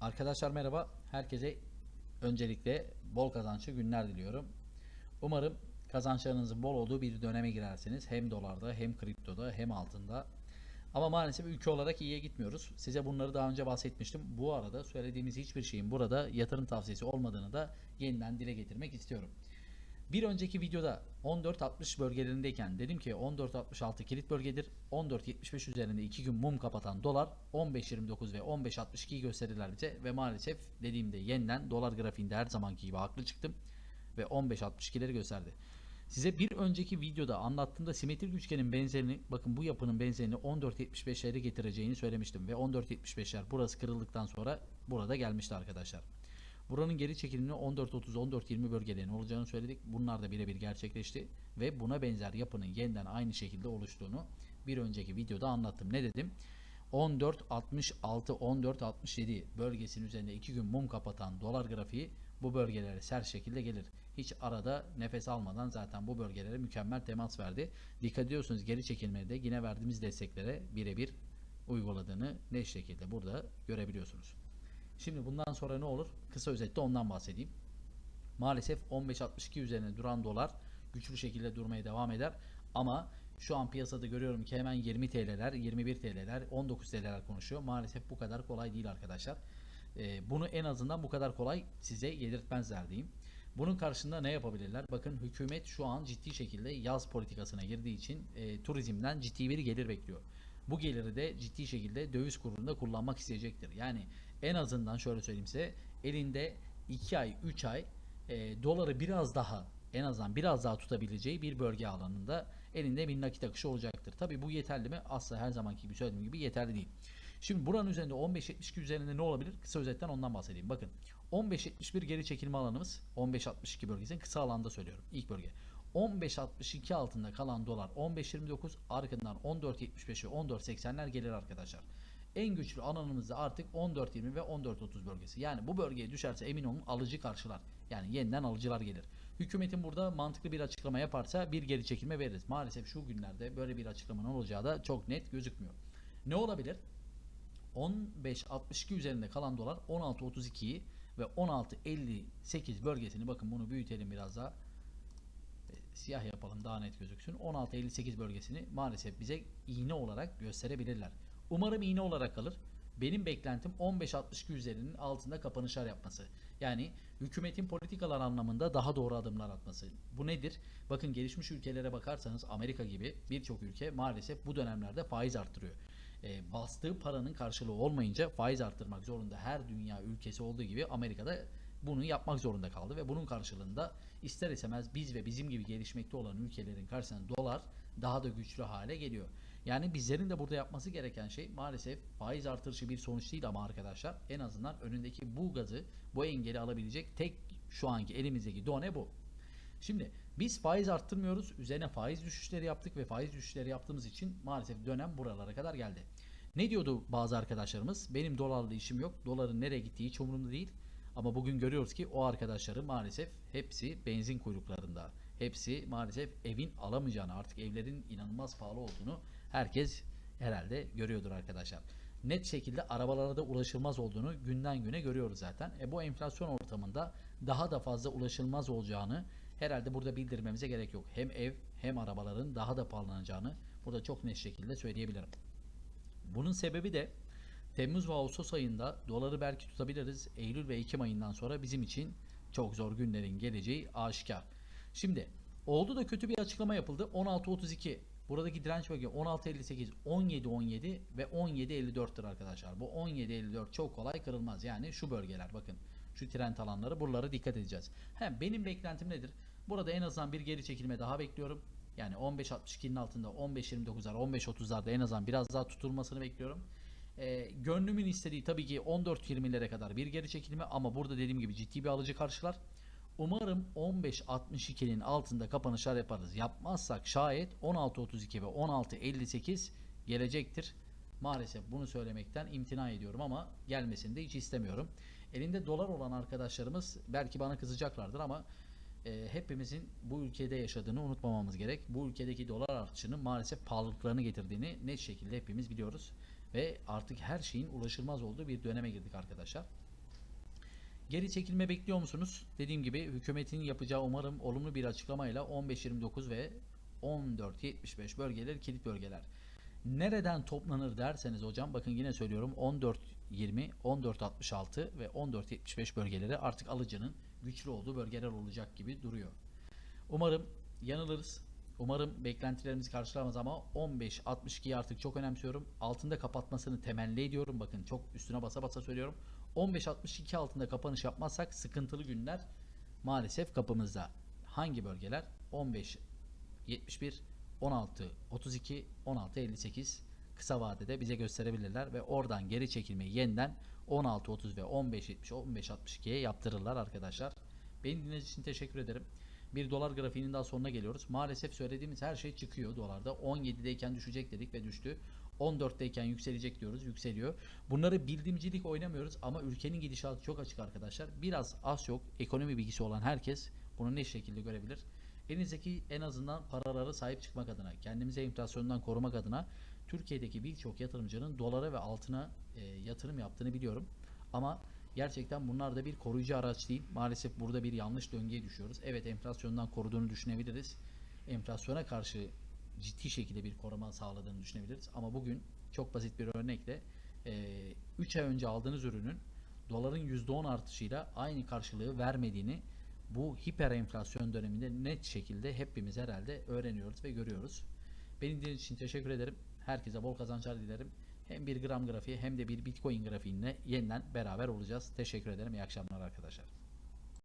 Arkadaşlar merhaba. Herkese öncelikle bol kazançlı günler diliyorum. Umarım kazançlarınızın bol olduğu bir döneme girersiniz. Hem dolarda hem kriptoda hem altında. Ama maalesef ülke olarak iyiye gitmiyoruz. Size bunları daha önce bahsetmiştim. Bu arada söylediğimiz hiçbir şeyin burada yatırım tavsiyesi olmadığını da yeniden dile getirmek istiyorum. Bir önceki videoda 14.60 bölgelerindeyken dedim ki 14.66 kilit bölgedir. 14.75 üzerinde 2 gün mum kapatan dolar 15.29 ve 15.62'yi gösterirler bize ve maalesef dediğimde yeniden dolar grafiğinde her zamanki gibi haklı çıktım ve 15.62'leri gösterdi. Size bir önceki videoda anlattığımda simetrik üçgenin benzerini bakın bu yapının benzerini 14.75'lere getireceğini söylemiştim ve 14.75'ler burası kırıldıktan sonra burada gelmişti arkadaşlar. Buranın geri çekilimi 14.30-14.20 bölgelerinin olacağını söyledik. Bunlar da birebir gerçekleşti ve buna benzer yapının yeniden aynı şekilde oluştuğunu bir önceki videoda anlattım. Ne dedim? 14.66-14.67 bölgesinin üzerinde 2 gün mum kapatan dolar grafiği bu bölgelere sert şekilde gelir. Hiç arada nefes almadan zaten bu bölgelere mükemmel temas verdi. Dikkat ediyorsunuz geri çekilmede yine verdiğimiz desteklere birebir uyguladığını ne şekilde burada görebiliyorsunuz. Şimdi bundan sonra ne olur? Kısa özetle ondan bahsedeyim. Maalesef 15.62 üzerine duran dolar güçlü şekilde durmaya devam eder. Ama şu an piyasada görüyorum ki hemen 20 TL'ler, 21 TL'ler, 19 TL'ler konuşuyor. Maalesef bu kadar kolay değil arkadaşlar. Ee, bunu en azından bu kadar kolay size yedirtmezler diyeyim. Bunun karşında ne yapabilirler? Bakın hükümet şu an ciddi şekilde yaz politikasına girdiği için e, turizmden ciddi bir gelir bekliyor. Bu geliri de ciddi şekilde döviz kurunda kullanmak isteyecektir. Yani en azından şöyle söyleyeyim size elinde 2 ay 3 ay e, doları biraz daha en azından biraz daha tutabileceği bir bölge alanında elinde bir nakit akışı olacaktır. Tabi bu yeterli mi? Asla her zamanki gibi söylediğim gibi yeterli değil. Şimdi buranın üzerinde 15.72 üzerinde ne olabilir? Kısa özetten ondan bahsedeyim. Bakın 15.71 geri çekilme alanımız 15.62 bölgesinin kısa alanda söylüyorum. İlk bölge. 15.62 altında kalan dolar 15.29 arkasından 14.75 ve 14.80'ler gelir arkadaşlar. En güçlü alanımızda artık 14.20 ve 14.30 bölgesi. Yani bu bölgeye düşerse emin olun alıcı karşılar. Yani yeniden alıcılar gelir. Hükümetin burada mantıklı bir açıklama yaparsa bir geri çekilme veririz. Maalesef şu günlerde böyle bir açıklamanın olacağı da çok net gözükmüyor. Ne olabilir? 15.62 üzerinde kalan dolar 16.32'yi ve 16.58 bölgesini bakın bunu büyütelim biraz daha siyah yapalım daha net gözüksün. 16.58 bölgesini maalesef bize iğne olarak gösterebilirler. Umarım iğne olarak kalır. Benim beklentim 15.62 üzerinin altında kapanışlar yapması. Yani hükümetin politikalar anlamında daha doğru adımlar atması. Bu nedir? Bakın gelişmiş ülkelere bakarsanız Amerika gibi birçok ülke maalesef bu dönemlerde faiz arttırıyor. E, bastığı paranın karşılığı olmayınca faiz arttırmak zorunda her dünya ülkesi olduğu gibi Amerika'da bunu yapmak zorunda kaldı ve bunun karşılığında ister istemez biz ve bizim gibi gelişmekte olan ülkelerin karşısında dolar daha da güçlü hale geliyor. Yani bizlerin de burada yapması gereken şey maalesef faiz artırışı bir sonuç değil ama arkadaşlar en azından önündeki bu gazı, bu engeli alabilecek tek şu anki elimizdeki done bu. Şimdi biz faiz arttırmıyoruz. Üzerine faiz düşüşleri yaptık ve faiz düşüşleri yaptığımız için maalesef dönem buralara kadar geldi. Ne diyordu bazı arkadaşlarımız? Benim dolarla işim yok. Doların nereye gittiği hiç umurumda değil. Ama bugün görüyoruz ki o arkadaşları maalesef hepsi benzin kuyruklarında. Hepsi maalesef evin alamayacağını artık evlerin inanılmaz pahalı olduğunu herkes herhalde görüyordur arkadaşlar. Net şekilde arabalara da ulaşılmaz olduğunu günden güne görüyoruz zaten. E bu enflasyon ortamında daha da fazla ulaşılmaz olacağını herhalde burada bildirmemize gerek yok. Hem ev hem arabaların daha da pahalanacağını burada çok net şekilde söyleyebilirim. Bunun sebebi de Temmuz ve Ağustos ayında doları belki tutabiliriz. Eylül ve Ekim ayından sonra bizim için çok zor günlerin geleceği aşikar. Şimdi oldu da kötü bir açıklama yapıldı. 16.32 buradaki direnç bölge 16.58, 17.17 ve 17.54'tür arkadaşlar. Bu 17.54 çok kolay kırılmaz. Yani şu bölgeler bakın. Şu trend alanları buralara dikkat edeceğiz. Hem benim beklentim nedir? Burada en azından bir geri çekilme daha bekliyorum. Yani 15.62'nin altında 15.29'lar 15.30'larda en azından biraz daha tutulmasını bekliyorum. E, gönlümün istediği tabii ki 14.20'lere kadar bir geri çekilme ama burada dediğim gibi ciddi bir alıcı karşılar. Umarım 15.62'nin altında kapanışlar yaparız. Yapmazsak şayet 16.32 ve 16.58 gelecektir. Maalesef bunu söylemekten imtina ediyorum ama gelmesini de hiç istemiyorum. Elinde dolar olan arkadaşlarımız belki bana kızacaklardır ama e, hepimizin bu ülkede yaşadığını unutmamamız gerek. Bu ülkedeki dolar artışının maalesef pahalılıklarını getirdiğini net şekilde hepimiz biliyoruz. Ve artık her şeyin ulaşılmaz olduğu bir döneme girdik arkadaşlar. Geri çekilme bekliyor musunuz? Dediğim gibi hükümetin yapacağı umarım olumlu bir açıklamayla 15-29 ve 14-75 bölgeler kilit bölgeler. Nereden toplanır derseniz hocam bakın yine söylüyorum 14-20, 14-66 ve 14-75 bölgeleri artık alıcının güçlü olduğu bölgeler olacak gibi duruyor. Umarım yanılırız. Umarım beklentilerimizi karşılamaz ama 15-62'yi artık çok önemsiyorum. Altında kapatmasını temenni ediyorum. Bakın çok üstüne basa basa söylüyorum. 15-62 altında kapanış yapmazsak sıkıntılı günler maalesef kapımızda. Hangi bölgeler? 15 71 16 32 16 58 kısa vadede bize gösterebilirler ve oradan geri çekilmeyi yeniden 16 30 ve 15 70 15 62'ye yaptırırlar arkadaşlar. Beni dinlediğiniz için teşekkür ederim. Bir dolar grafiğinin daha sonuna geliyoruz. Maalesef söylediğimiz her şey çıkıyor dolarda. 17'deyken düşecek dedik ve düştü. 14'teyken yükselecek diyoruz, yükseliyor. Bunları bildiğimcilik oynamıyoruz ama ülkenin gidişatı çok açık arkadaşlar. Biraz az çok ekonomi bilgisi olan herkes bunu ne şekilde görebilir? Elinizdeki en azından paraları sahip çıkmak adına, kendimize enflasyondan korumak adına Türkiye'deki birçok yatırımcının dolara ve altına e, yatırım yaptığını biliyorum. Ama gerçekten bunlar da bir koruyucu araç değil. Maalesef burada bir yanlış döngüye düşüyoruz. Evet enflasyondan koruduğunu düşünebiliriz. Enflasyona karşı ciddi şekilde bir koruma sağladığını düşünebiliriz. Ama bugün çok basit bir örnekle 3 ay önce aldığınız ürünün doların %10 artışıyla aynı karşılığı vermediğini bu hiper enflasyon döneminde net şekilde hepimiz herhalde öğreniyoruz ve görüyoruz. Beni dinlediğiniz için teşekkür ederim. Herkese bol kazançlar dilerim. Hem bir gram grafiği hem de bir bitcoin grafiğinde yeniden beraber olacağız. Teşekkür ederim. İyi akşamlar arkadaşlar.